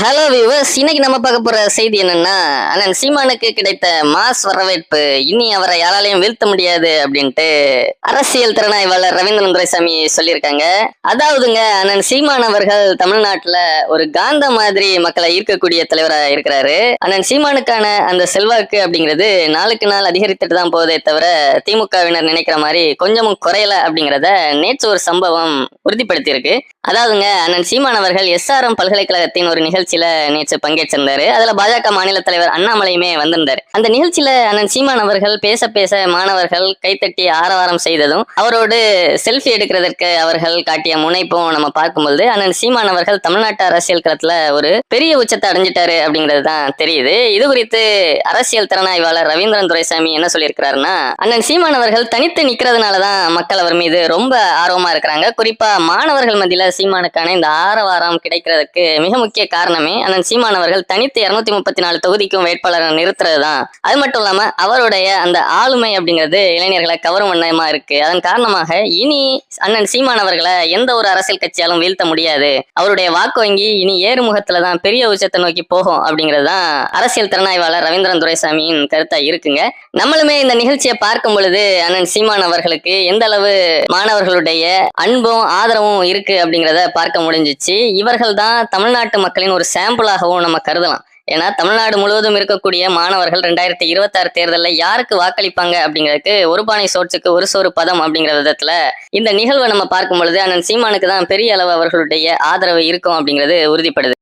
Hello viewers இன்னைக்கு நம்ம பார்க்க போற செய்தி என்னன்னா அண்ணன் சீமானுக்கு கிடைத்த மாஸ் வரவேற்பு இனி அவரை யாராலையும் வீழ்த்த முடியாது அப்படின்ட்டு அரசியல் திறனாய்வாளர் ரவீந்திரன் துரைசாமி சொல்லியிருக்காங்க. அதாவதுங்க அண்ணன் சீமான் அவர்கள் தமிழ்நாட்டுல ஒரு காந்த மாதிரி மக்களை ஈர்க்கக்கூடிய தலைவரா இருக்கிறாரு. அண்ணன் சீமானுக்கான அந்த செல்வாக்கு அப்படிங்கிறது நாளுக்கு நாள் அதிகரித்துட்டு தான் போதே தவிர திமுகவினர் நினைக்கிற மாதிரி கொஞ்சமும் குறையல அப்படிங்கிறத நேற்று ஒரு சம்பவம் உறுதிப்படுத்தியிருக்கு. அதாவதுங்க அண்ணன் சீமான் அவர்கள் எஸ்ஆர்எம் பல்கலைக்கழகத்தின் ஒரு நிகழ்ச்சியில நேற்று பங்கேற்றிருந்தாரு. அதுல பாஜக மாநில தலைவர் அண்ணாமலையுமே வந்திருந்தாரு. அந்த நிகழ்ச்சியில அண்ணன் சீமான் அவர்கள் பேச பேச மாணவர்கள் கைத்தட்டி ஆரவாரம் செய்ததும் அவரோடு செல்ஃபி எடுக்கிறதற்கு அவர்கள் காட்டிய முனைப்பும் நம்ம பார்க்கும்போது அண்ணன் சீமான் அவர்கள் தமிழ்நாட்டு அரசியல் களத்துல ஒரு பெரிய உச்சத்தை அடைஞ்சிட்டாரு அப்படிங்கிறது தான் தெரியுது. இது குறித்து அரசியல் திறனாய்வாளர் ரவீந்திரன் துரைசாமி என்ன சொல்லியிருக்கிறாருன்னா அண்ணன் சீமான் அவர்கள் தனித்து நிக்கிறதுனாலதான் மக்கள் அவர் மீது ரொம்ப ஆர்வமா இருக்கிறாங்க. குறிப்பா மாணவர்கள் மத்தியில சீமானுக்கான இந்த ஆரவாரம் கிடைக்கிறதுக்கு மிக முக்கிய காரணம் அண்ணன் சீமான் அவர்கள் தனித்து இருநூத்தி முப்பத்தி நாலு தொகுதிக்கும் வேட்பாளரை நிறுத்துறது தான் அது மட்டும் இல்லாம அவருடைய அந்த ஆளுமை அப்படிங்கிறது இளைஞர்களை கவரும் வண்ணமா இருக்கு. அதன் காரணமாக இனி அண்ணன் சீமான் அவர்களை எந்த ஒரு அரசியல் கட்சியாலும் வீழ்த்த முடியாது. அவருடைய வாக்கு வங்கி இனி ஏறுமுகத்துல தான் பெரிய உச்சத்தை நோக்கி போகும் அப்படிங்கிறது தான் அரசியல் திறனாய்வாளர் ரவீந்திரன் துரைசாமியின் கருத்தா இருக்குங்க. நம்மளுமே இந்த நிகழ்ச்சியை பார்க்கும் பொழுது அண்ணன் சீமான் அவர்களுக்கு எந்த அளவு மாணவர்களுடைய அன்பும் ஆதரவும் இருக்கு அப்படிங்கிறத பார்க்க முடிஞ்சிச்சு. இவர்கள் தான் தமிழ்நாட்டு மக்களின் ஒரு சாம்பிளாகவும் நம்ம கருதலாம். ஏன்னா தமிழ்நாடு முழுவதும் இருக்கக்கூடிய மாணவர்கள் ரெண்டாயிரத்தி இருபத்தாறு தேர்தலில் யாருக்கு வாக்களிப்பாங்க அப்படிங்கிறதுக்கு ஒரு பானை சோற்றுக்கு ஒரு சோறு பதம் அப்படிங்கிற விதத்துல இந்த நிகழ்வை நம்ம பார்க்கும் பொழுது அண்ணன் சீமானுக்கு தான் பெரிய அளவு அவர்களுடைய ஆதரவு இருக்கும் அப்படிங்கிறது உறுதிப்படுது.